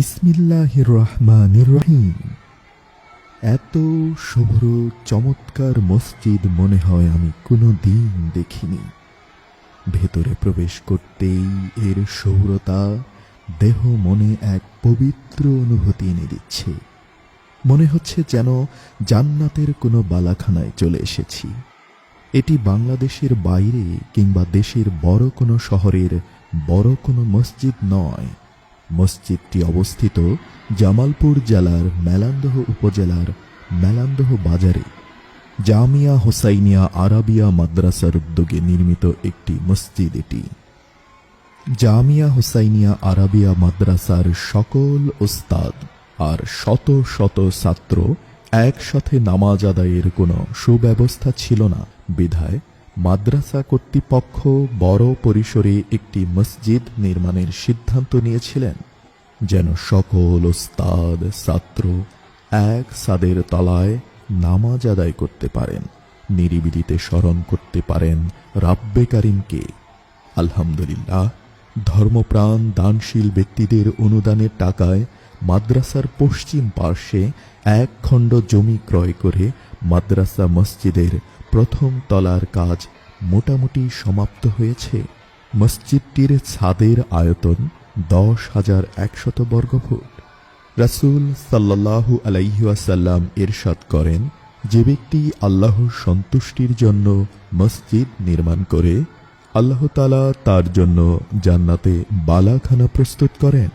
বিসমিল্লাহ রহমান রহিম। এত শুভ্র চমৎকার মসজিদ মনে হয় আমি কোনো দিন দেখিনি। ভেতরে প্রবেশ করতেই এর সৌরতা দেহ মনে এক পবিত্র অনুভূতি এনে দিচ্ছে। মনে হচ্ছে যেন জান্নাতের কোনো বালাখানায় চলে এসেছি। এটি বাংলাদেশের বাইরে কিংবা দেশের বড় কোনো শহরের বড় কোনো মসজিদ নয় মসজিদটি অবস্থিত জামালপুর জেলার মেলান্দহ উপজেলার মেলান্দহ বাজারে। জামিয়া হোসাইনিয়া আরাবিয়া মাদ্রাসার উদ্যোগে নির্মিত একটি মসজিদ এটি। জামিয়া হোসাইনিয়া আরাবিয়া মাদ্রাসার সকল ওস্তাদ আর শত শত ছাত্র একসাথে নামাজ আদায়ের কোনো সুব্যবস্থা ছিল না। বিধায় মাদ্রাসা কর্তৃপক্ষ বড় পরিসরে একটি মসজিদ নির্মাণের সিদ্ধান্ত নিয়েছিলেন। যেন সকল ওস্তাদ, ছাত্র এক সাদের তলায় নামাজ আদায় করতে পারেন, নিরিবিলিতে স্মরণ করতে পারেন রাব্বে কারিমকে। আলহামদুলিল্লাহ, ধর্মপ্রাণ দানশীল ব্যক্তিদের অনুদানের টাকায় মাদ্রাসার পশ্চিম পার্শ্বে এক খণ্ড জমি ক্রয় করে মাদ্রাসা মসজিদের প্রথম তলার কাজ মোটামুটি সমাপ্ত হয়েছে। মসজিদটির ছাদের আয়তন দশ হাজার একশত বর্গফুট। রাসূল সাল্লাল্লাহু আলাইহাসাল্লাম এরশাদ করেন, যে ব্যক্তি আল্লাহর সন্তুষ্টির জন্য মসজিদ নির্মাণ করে, আল্লাহ তালা তার জন্য জান্নাতে বালাখানা প্রস্তুত করেন।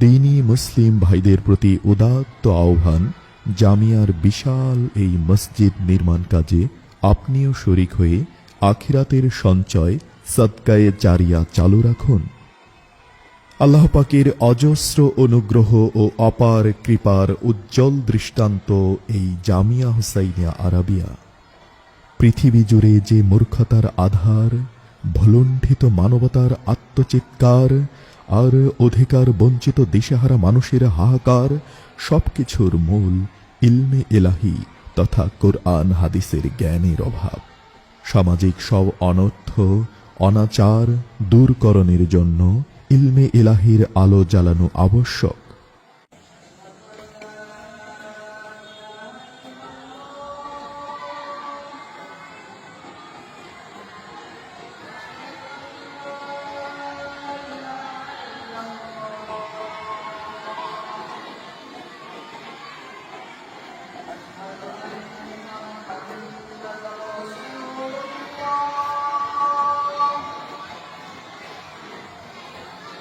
দিনী মুসলিম ভাইদের প্রতি উদাত্ত আহ্বান, জামিয়ার বিশাল এই মসজিদ নির্মাণ কাজে আপনিও শরিক হয়ে আখিরাতের সঞ্চয় সৎকায়ে জারিয়া চালু রাখুন। আল্লাহ পাকের অজস্র অনুগ্রহ ও অপার কৃপার উজ্জ্বল দৃষ্টান্ত এই জামিয়া হুসাইনিয়া আরাবিয়া। পৃথিবী জুড়ে যে মূর্খতার আধার, ভলুণ্ঠিত মানবতার আত্মচিৎকার, আর অধিকার বঞ্চিত দিশেহারা মানুষের হাহাকার, সবকিছুর মূল ইলমে এলাহি তথা কোরআন হাদিসের জ্ঞানের অভাব। সামাজিক সব অনর্থ, অনাচার দূরকরণের জন্য ইলমে ইলাহির আলো জ্বালানো আবশ্যক।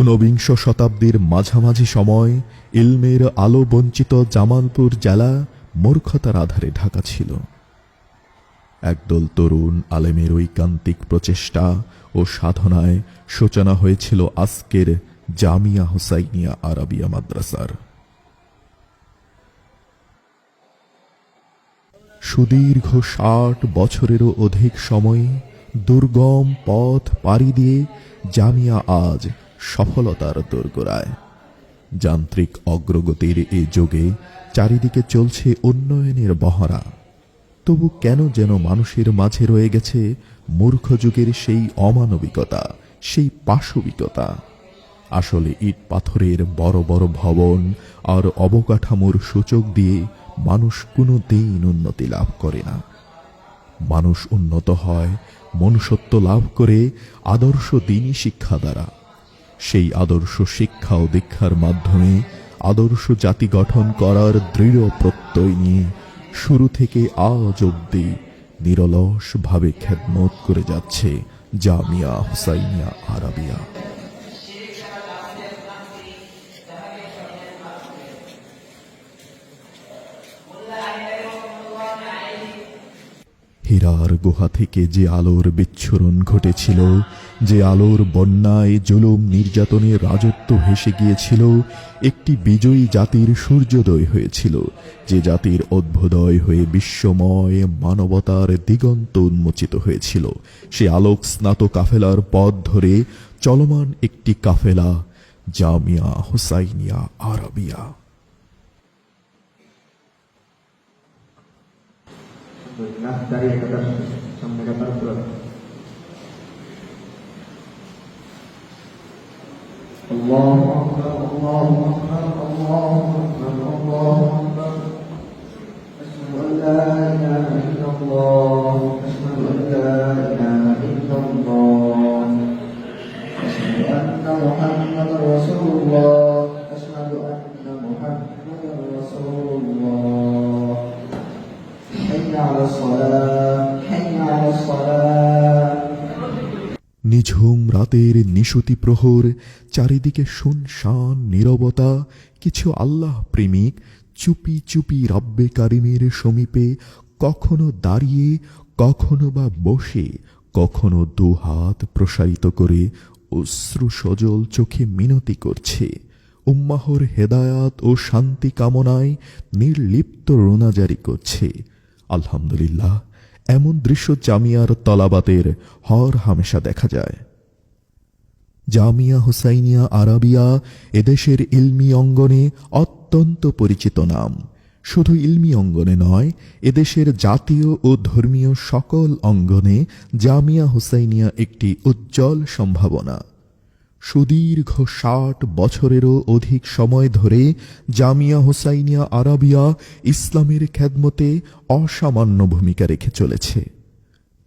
ঊনবিংশ শতাব্দীর মাঝামাঝি সময় ইলমের আলো বঞ্চিত জামালপুর জেলা মূর্খতার আধারে ঢাকা ছিল। একদল তরুণ আলেমের ঐকান্তিক প্রচেষ্টা ও সাধনায় সূচনা হয়েছিল আজকের জামিয়া হোসাইনিয়া আরাবিয়া মাদ্রাসার। সুদীর্ঘ ষাট বছরেরও অধিক সময় দুর্গম পথ পাড়ি দিয়ে জামিয়া আজ সফলতার দোরগোড়ায়। যান্ত্রিক অগ্রগতির এই যুগে চারিদিকে চলছে উন্নয়নের বহরা। তবু কেন যেন মানুষের মাঝে রয়ে গেছে মূর্খ যুগের সেই অমানবিকতা, সেই পাশবিকতা। আসলে ইট পাথরের বড় বড় ভবন আর অবকাঠামোর সূচক দিয়ে মানুষ কোনো দিন উন্নতি লাভ করে না। মানুষ উন্নত হয়, মনুষ্যত্ব লাভ করে আদর্শ দিনই শিক্ষা দ্বারা। সেই আদর্শ শিক্ষা ও দীক্ষার মাধ্যমে আদর্শ জাতি গঠন করার দৃঢ় প্রত্যয় নিয়ে শুরু থেকে আজ অব্দি নিরলসভাবে খেদমত করে যাচ্ছে জামিয়া হুসাইনিয়া আরাবিয়া। হীরার গুহা থেকে যে আলোর বিচ্ছুরণ ঘটেছিল যে আলোর বন্যায় জুলুম নির্যাতনের রাজত্ব হেসে গিয়েছিল, একটি বিজয়ী জাতির সূর্যোদয় হয়েছিল। যে জাতির অভ্যুদয় হয়ে বিশ্বময় মানবতার দিগন্ত উন্মোচিত হয়েছিল। সে আলোক স্নাত কাফেলার পথ ধরে চলমান একটি কাফেলা, জামিয়া হুসাইনিয়া আরবিয়া। الله أكبر الله أكبر الله أكبر الله أكبر. أشهد أن لا إله إلا الله أشهد أن لا إله إلا الله. أشهد أن محمدا رسول الله أشهد أن محمدا رسول الله. حي على الصلاة حي على الصلاة. নিঝুম রাতের নিশুতি প্রহর, চারিদিকে শুনশান নীরবতা, কিছু আল্লাহ প্রেমিক চুপি চুপি রব্বে কারিমের সমীপে কখনো দাঁড়িয়ে, কখনো বা বসে, কখনো দু হাত প্রসারিত করে অশ্রু সজল চোখে মিনতি করছে। উম্মাহর হেদায়াত ও শান্তি কামনায় নির্লিপ্ত রোনাজারি করছে। আলহামদুলিল্লাহ এমন দৃশ্য জামিয়ার তলাবাতের হর হামেশা দেখা যায়। জামিয়া হুসাইনিয়া আরাবিয়া এদেশের ইলমি অঙ্গনে অত্যন্ত পরিচিত নাম। শুধু ইলমি অঙ্গনে নয়, এদেশের জাতীয় ও ধর্মীয় সকল অঙ্গনে জামিয়া হুসাইনিয়া একটি উজ্জ্বল সম্ভাবনা। সুদীর্ঘ ষাট বছরেরও অধিক সময় ধরে জামিয়া হুসাইনিয়া আরাবিয়া ইসলামের খ্যাদমতে অসামান্য ভূমিকা রেখে চলেছে।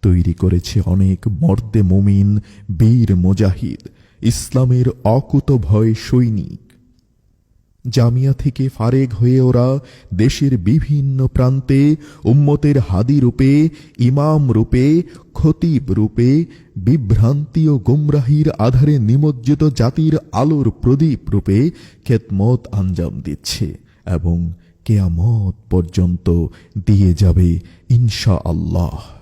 তৈরি করেছে অনেক মর্দে মুমিন, বীর মুজাহিদ, ইসলামের অকুত ভয় সৈনিক। জামিয়া থেকে ফারেগ হয়ে ওরা দেশের বিভিন্ন প্রান্তে উম্মতের হাদি রূপে, ইমাম রূপে, খতিব রূপে, বিভ্রান্তি ও গুমরাহির আধারে নিমজ্জিত জাতির আলোর প্রদীপ রূপে খেতমত আঞ্জাম দিচ্ছে এবং কেয়ামত পর্যন্ত দিয়ে যাবে ইনশা আল্লাহ